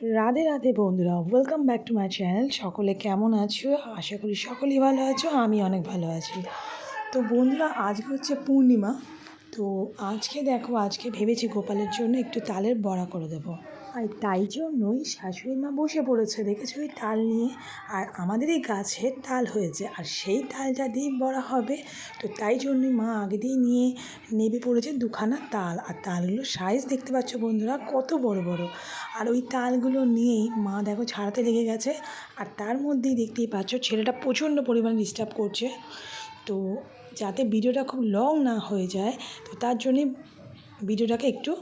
রাধে রাধে বন্ধুরা welcome back to my channel সকলে কেমন আছো? আশা করি সকলেই ভালো আছো, আমি অনেক ভালো আছি। তো বন্ধুরা, আজকে হচ্ছে পূর্ণিমা। তো আজকে দেখো, আজকে ভেবেছি গোপালের জন্য একটু তালের বড়া করে দেবো। আর তাই জন্যই শাশুড়ি মা বসে পড়েছে, দেখেছ ওই তাল নিয়ে? আর আমাদের এই গাছে তাল হয়েছে, আর সেই তালটা দিয়ে বড়া হবে। তো তাই জন্যই মা আগে দিয়ে নিয়ে নেবে পড়েছে দুখানা তাল। আর তালগুলোর সাইজ দেখতে পাচ্ছ বন্ধুরা, কত বড় বড়। আর ওই তালগুলো নিয়েই মা দেখো ছাড়াতে লেগে গেছে। আর তার মধ্যেই দেখতেই পাচ্ছ ছেলেটা প্রচণ্ড পরিমাণে ডিস্টার্ব করছে। তো যাতে ভিডিওটা খুব লং না হয়ে যায়, তো তার জন্যে ভিডিওটাকে একটু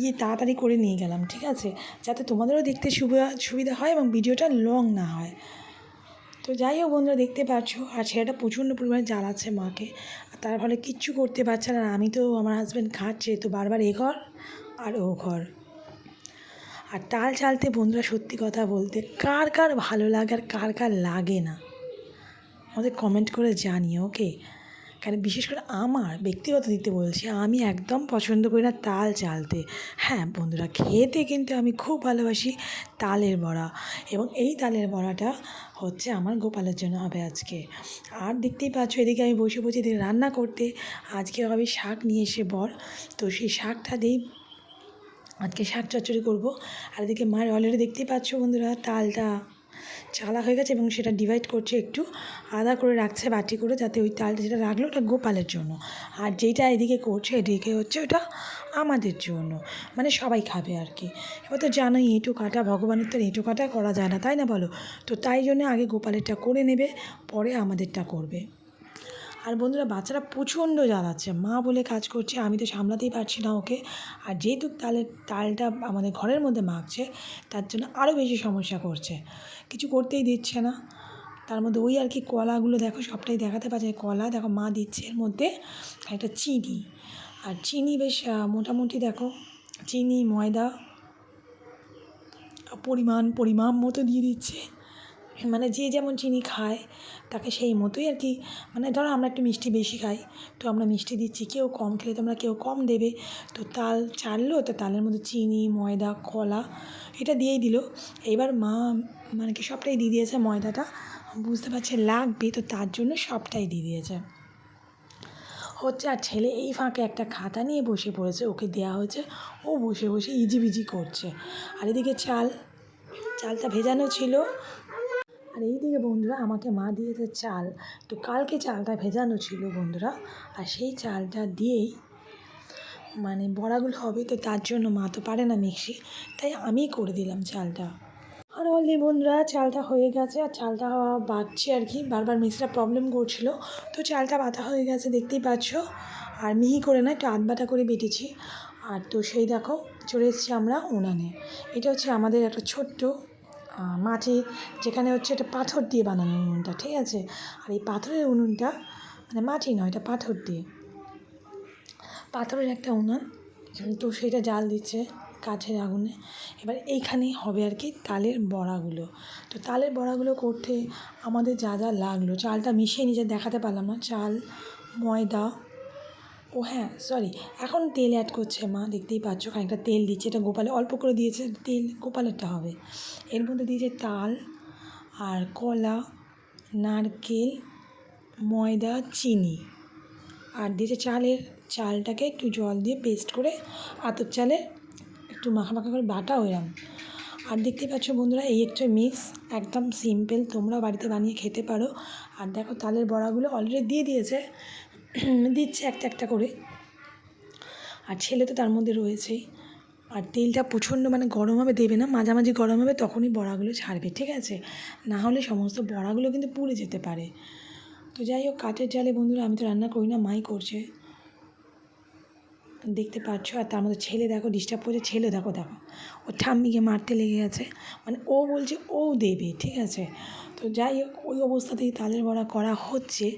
ইয়ে তাড়াতাড়ি করে নিয়ে গেলাম, ঠিক আছে? যাতে তোমাদেরও দেখতে সুবিধা সুবিধা হয় এবং ভিডিওটা লং না হয়। তো যাই হোক বন্ধুরা, দেখতে পাচ্ছ, আর ছেলেটা প্রচণ্ড পরিমাণে জ্বালাচ্ছে মাকে। আর তার ফলে কিচ্ছু করতে পারছে না, আর আমি তো, আমার হাজব্যান্ড খাচ্ছে, তো বারবার এ ঘর আর ও ঘর। আর তাল চালতে বন্ধুরা, সত্যি কথা বলতে, কার কার ভালো লাগে আর কার কার লাগে না? আমাদের কমেন্ট করে জানিও ওকে কারণ বিশেষ করে আমার ব্যক্তিগত দিকতে বলছি, আমি একদম পছন্দ করি না তাল চালতে। হ্যাঁ বন্ধুরা, খেতে কিন্তু আমি খুব ভালোবাসি তালের বড়া এবং এই তালের বড়াটা হচ্ছে আমার গোপালের জন্য হবে আজকে। আর দেখতেই পাচ্ছ, এদিকে আমি বসে বসে এদিকে রান্না করতে আজকে হবে শাক নিয়ে এসে বর। তো সেই শাকটা দিয়েই আজকে শাক চচ্চড়ি করব। আর এদিকে মায়ের অলরেডি দেখতেই পাচ্ছ বন্ধুরা, তালটা। চালা হয়ে গেছে এবং সেটা ডিভাইড করছে একটু আদা করে রাখছে বাটি করে যাতে ওই তালটা যেটা রাখল ওটা গোপালের জন্য। আর যেটা এদিকে করছে এদিকে হচ্ছে ওটা আমাদের জন্য। মানে সবাই খাবে আর কি। এবার তো জানোই এঁটো কাটা, ভগবানের তো এঁটো কাটা করা যায় না, তাই না বলো? তো তাই জন্য আগে গোপালেরটা করে নেবে, পরে আমাদেরটা করবে। আর বন্ধুরা, বাচ্চারা প্রচণ্ড জ্বালাচ্ছে। মা বলে কাজ করছে, আমি তো সামলাতেই পারছি না ওকে। আর যেহেতু তালের তালটা আমাদের ঘরের মধ্যে মাখছে, তার জন্য আরও বেশি সমস্যা করছে। কিছু করতেই দিচ্ছে না। তার মধ্যে ওই আর কি কলাগুলো দেখো, সবটাই দেখাতে পারছে কলা দেখো, মা দিচ্ছে এর মধ্যে একটা চিনি। আর চিনি বেশ মোটামুটি দেখো, চিনি, ময়দা, পরিমাণ পরিমাণ মতো দিয়ে দিচ্ছে। মানে যে যেমন চিনি খায়, তাকে সেই মতোই আর কি। মানে ধরো আমরা একটু মিষ্টি বেশি খাই, তো আমরা মিষ্টি দিচ্ছি, কেউ কম খেলে তোমরা কেউ কম দেবে। তো তাল চাললো তো তালের মধ্যে চিনি, ময়দা, কলা, এটা দিয়েই দিল। এবার মা মানে কি সবটাই দিয়ে দিয়েছে ময়দাটা। বুঝতে পারছে লাগবে, তো তার জন্য সবটাই দিয়ে দিয়েছে। হচ্ছে আর ছেলে এই ফাঁকে একটা খাতা নিয়ে বসে পড়েছে, ওকে দেওয়া হয়েছে। ও বসে বসে ইজিবিজি করছে। আর এদিকে চাল, চালটা ভেজানো ছিল। আর এইদিকে বন্ধুরা আমাকে মা দিয়েছে চাল। তো কালকে চালটা ভেজানো ছিল বন্ধুরা, আর সেই চালটা দিয়েই মানে বড়াগুলো হবে, তো তার জন্য মা তো পারে না মিক্সি, তাই আমিই করে দিলাম চালটা। আর অলরেডি বন্ধুরা চালটা হয়ে গেছে, আর চালটা বাটছে আর কি, বারবার মিক্সিটা প্রবলেম করছিল, তো চালটা বাটা হয়ে গেছে দেখতেই পাচ্ছ, আর মিহি করে না, একটু আধবাটা করে বেটেছি। আর তো সেই দেখো চলে এসেছি আমরা উনানে। এটা হচ্ছে আমাদের একটা ছোট্ট মাটি যেখানে হচ্ছে এটা পাথর দিয়ে বানানো উনুনটা, ঠিক আছে? আর এই পাথরের উনুনটা মানে মাটি নয়, এটা পাথর দিয়ে। পাথরের একটা উনুন, তো সেটা জাল দিচ্ছে কাঠের আগুনে। এবার এইখানেই হবে আর কি তালের বড়াগুলো। তো তালের বড়াগুলো করতে আমাদের যা যা লাগল, চালটা মিশিয়ে নিজে দেখাতে পারলাম না, চাল, ময়দা ও হ্যাঁ সরি এখন তেল অ্যাড করছে মা, দেখতেই পাচ্ছ খানিকটা তেল দিচ্ছে। এটা গোপালে অল্প করে দিয়েছে, তেল গোপালেরটা হবে। এর মধ্যে দিয়েছে তাল আর কলা, নারকেল, ময়দা, চিনি। আর দিয়েছে চালের, চালটাকে একটু জল দিয়ে পেস্ট করে আতর চালে একটু মাখা মাখা করে বাটা ওইরকম আর দেখতে পাচ্ছ বন্ধুরা, এই একটা মিক্স একদম সিম্পল তোমরা বাড়িতে বানিয়ে খেতে পারো। আর দেখো তালের বড়াগুলো অলরেডি দিয়ে দিয়েছে। দিচ্ছে একটা একটা করে। আর ছেলে তো তার মধ্যে রয়েছেই। আর তেলটা প্রচণ্ড মানে গরম হবে, দেবে না, মাঝামাঝি গরম হবে, তখনই বড়াগুলো ছাড়বে, ঠিক আছে? না হলে সমস্ত বড়াগুলো কিন্তু পুড়ে যেতে পারে। তো যাই হোক, কাঠের জালে বন্ধুরা, আমি তো রান্না করি না, মাই করছে। দেখতে পাচ্ছ, আর তার মধ্যে ছেলে দেখো ডিস্টার্ব করছে, ছেলে দেখো দেখো। ও ঠাম্মিকে মারতে লেগে গেছে। মানে ও বলছে, ও দেবে, ঠিক আছে? তো যাই হোক, ওই অবস্থাতেই তালের বড়া করা হচ্ছে।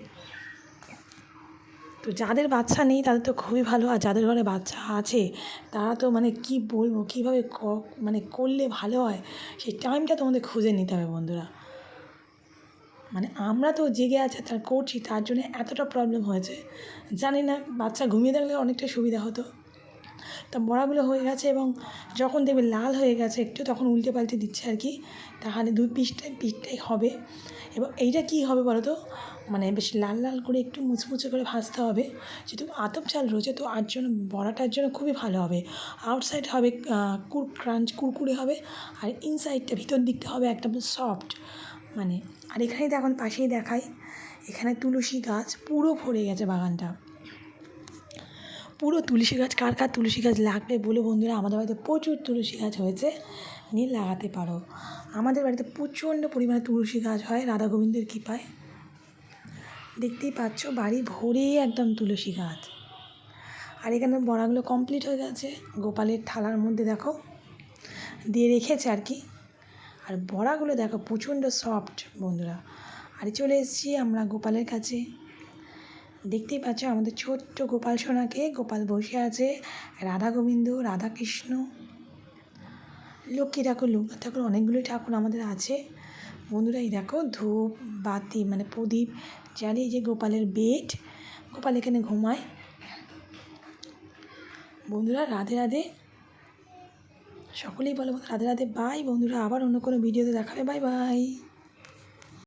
তো যাদের বাচ্চা নেই তাদের তো খুবই ভালো। আর যাদের ঘরে বাচ্চা আছে, তারা তো মানে কি বলব, কীভাবে ক- মানে করলে ভালো হয়, সেই টাইমটা তোমাদের খুঁজে নিতে হবে বন্ধুরা। মানে আমরা তো জেগে আছে, তার করছি, তার জন্য এতটা প্রবলেম হয়েছে। জানি না, বাচ্চা ঘুমিয়ে থাকলে অনেকটা সুবিধা হতো। তা বড়াগুলো হয়ে গেছে এবং যখন দেখবে লাল হয়ে গেছে, একটু তখন উল্টে পাল্টে দিচ্ছে আর কি। তাহলে দুই পিসটাই পিসটাই হবে। এবং এইটা কী হবে বলো তো? মানে বেশ লাল লাল করে একটু মুচমুচে করে ভাজতে হবে। যেহেতু আতপ চাল রয়েছে, তো আর জন্য বড়াটার জন্য খুবই ভালো হবে। আউটসাইড হবে কুর ক্রাঞ্চ কুরকুরে হবে, আর ইনসাইডটা ভিতর দিকটা হবে একদম সফট মানে আর এখানেই দেখুন পাশেই দেখাই, এখানে তুলসী গাছ পুরো ভরে গেছে বাগানটা। পুরো তুলসী গাছ, কার কার তুলসী গাছ লাগবে বলে বন্ধুরা? আমাদের বাড়িতে প্রচুর তুলসী গাছ হয়েছে। নিয়ে লাগাতে পারো। আমাদের বাড়িতে প্রচণ্ড পরিমাণে তুলসী গাছ হয়, রাধা গোবিন্দের কৃপায়। দেখতেই পাচ্ছ, বাড়ি ভরে একদম তুলসী গাছ। আর এখানে বড়াগুলো কমপ্লিট হয়ে গেছে। গোপালের থালার মধ্যে দেখো, দিয়ে রেখেছে আর কি। আর বড়াগুলো দেখো, প্রচণ্ড সফট বন্ধুরা। আর চলে এসেছি আমরা গোপালের কাছে। দেখতেই পাচ্ছ, আমাদের ছোট্ট গোপাল সোনাকে গোপাল বসে আছে, রাধা গোবিন্দ, রাধা কৃষ্ণ। লক্ষ্মী ঠাকুর লক্ষ্মী ঠাকুর অনেকগুলোই ঠাকুর আমাদের আছে। বন্ধুরা, এই দেখো ধূপ, বাতি মানে প্রদীপ জ্বালিয়ে যে গোপালের বেট, গোপাল এখানে ঘুমায়। বন্ধুরা, রাধে রাধে। সকলেই বলো রাধে রাধে বাই বন্ধুরা, আবার অন্য কোনো ভিডিওতে দেখাবে। Bye bye